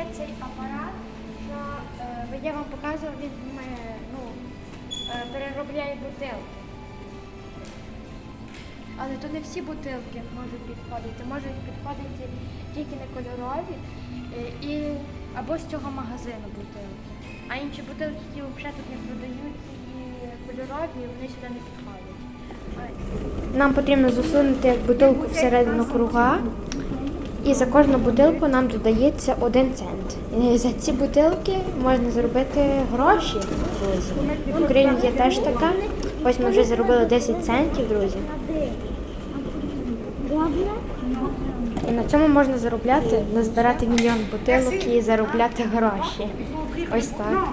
є цей апарат, що е, я вам показував, він ну, е, переробляє бутилки. Але то не всі бутилки можуть підходити. Можуть підходити тільки не кольорові е, і або з цього магазину бутилки. А інші бутилки, які взагалі тут не продають, і кольорові, вони сюди не підходять. Нам потрібно засунути бутилку всередину круга. І за кожну бутилку нам додається один цент. За ці бутилки можна заробити гроші, друзі. В Україні є теж така. Ось ми вже заробили 10 центів, друзі. І на цьому можна заробляти, назбирати мільйон бутилок і заробляти гроші. Ось так. Non,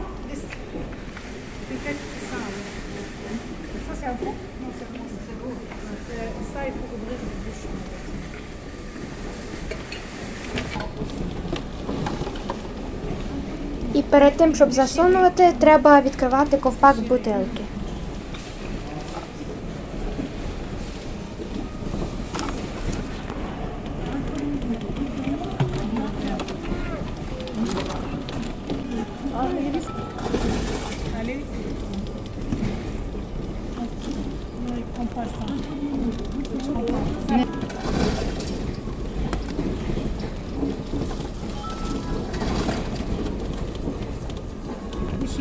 peut-être І перед тим, щоб засунувати, треба відкривати ковпак бутилки. Thank you.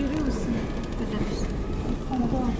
görüyor musun? Ödemiş. Ama da.